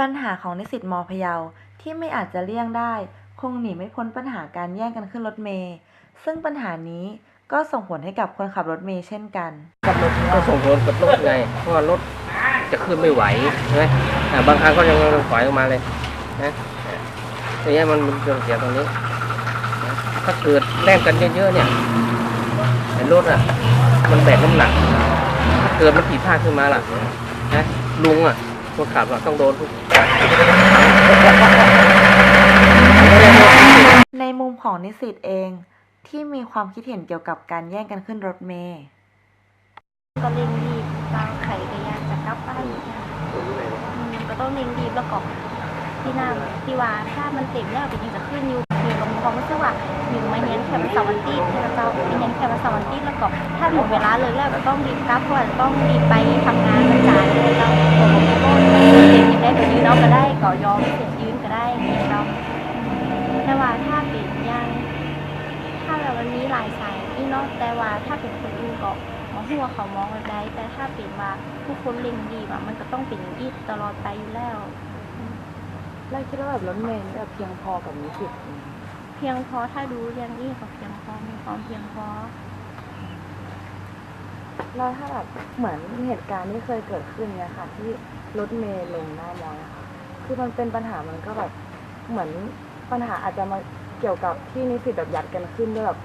ปัญหาของนิสิตมพะเยาที่ไม่อาจจะเลี่ยงได้ คงหนีไม่พ้นปัญหาการแย่งกันขึ้นรถเมล์ซึ่งปัญหานี้ก็ส่งผลให้กับคนขับรถเมล์เช่นกันก็ส่งผลกับรถไงเพราะว่ารถจะขึ้นไม่ไหวใช่ไหมอ่าบางครั้งก็ยังยังถอยออกมาเลยนะอย่างเงี้ยมันมันเสียตรงนี้นะถ้าเกิดแล่นกันเยอะๆเนี่ยไอ้รถอะ มันแบกน้ำหนักถ้าเกิดมันผิดพลาดขึ้นมาล่ะนะลุงอะ คนขับอะต้องโดนทุกในมุมของนิสิตเองที่มีความคิดเห็นเกี่ยวกับการแย่งกันขึ้นรถเมล์ก็เร่งรีบบางไข่ก็อยากจะกลับบ้านอยู่นะอืมก็ต้องเร่งรีบแล้วก็ที่หน้าที่ว่าถ้ามันเต็มแล้วก็ยังจะขึ้นอยู่มีกับความรู้สึกว่าอยู่มาเน้นแค่วันเสาร์วันอาทิตย์แล้วก็ไปเน้นแค่วันเสาร์วันอาทิตย์แล้วก็ถ้าถึงเวลาเลยแล้วก็ต้องรีบกลับเพราะว่าจะต้องรีบไปทำงานมันจ่ายเลยเราผมก็เสียยืนได้ก็ยืนเอาก็ได้ก่อยอมเสียยืนก็ได้อย่างเงี้ยเราแต่ว่าถ้าเป็นอย่าง ถ้าแบบวันนี้หลายสาย นี่เนาะแต่ว่าถ้าเป็นคนอื่นก็มองหัวาเขามองแบบใดแต่ถ้าเป็นว่าทุกคนเล็งดีอะมันก็ต้องเป็นอย่างนี้ตลอดไปอยู่แล้วเราคิดว่าแบบรถเมล์นี่แบบเพียงพอกับนิสิตไหมเพียงพอถ้าดูเรื่องนี้ก็เพียงพอมีความเพียงพอแล้วถ้าแบบเหมือนเหตุการณ์ที่เคยเกิดขึ้นเนี่ยค่ะ ที่รถเมล์ลงหน้ามอยอะค่ะคือมันเป็นปัญหามันก็แบบเหมือนปัญหาอาจจะมาเกี่ยวกับที่นิสิตแบบยัดกันขึ้นด้วยแบบ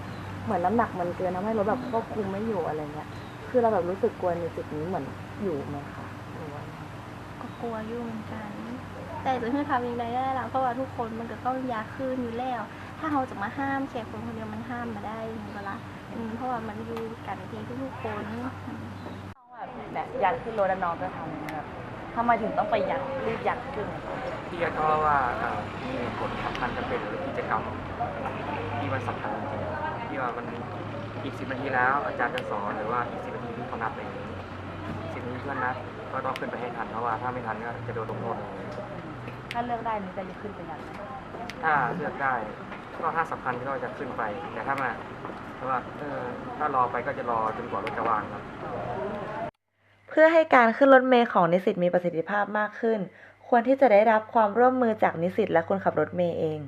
เหมือนน้ำหนักมันเกินทำให้รถแบบควบคุมไม่อยู่อะไรเงี้ย คือเราแบบรู้สึกกลัวนิสิตนี้เหมือนอยู่ไหมคะหรือว่าไงก็กลัวอยู่เหมือนกัน แต่จะให้ทำยังไงได้ล่ะเพราะว่าทุกคนมันก็ต้องอยากคืนอยู่แล้ว ถ้าเราจะมาห้ามแค่คนคนเดียวมันห้ามมาได้หนึ่งเวลาอืมเพราะว่ามันอยู่กันที่ทุกๆคนแบบเนี่ยยัดขึ้นรถแล้วน้องจะทำยังไงแบบทำไมถึงต้องไปยัดรีบยัดขึ้นอะคะที่ก็เพราะว่าเอ่อมีผลสำคัญจะเป็นหรือกิจกรรมที่มันสำคัญจริงๆ ที่ว่ามันอีกสิบนาทีแล้ว อาจารย์จะสอนหรือว่าอีกสิบนาทีที่เขานัดอะไรอย่างนี้สิบนาทีเพื่อนนัดก็ต้องขึ้นไปให้ทันเพราะว่าถ้าไม่ทันก็จะโดนลงโทษเลยถ้าเลือกได้นี่จะขึ้นไปยัดไหมถ้าเลือกได้ก็ถ้าสำคัญก็จะขึ้นไป แต่ถ้ามาเพราะว่าเออถ้ารอไปก็จะรอจนกว่ารถจะว่างครับ เพื่อให้การขึ้นรถเมล์ของนิสิตมีประสิทธิภาพมากขึ้น ควรที่จะได้รับความร่วมมือจากนิสิตและคนขับรถเมล์เอง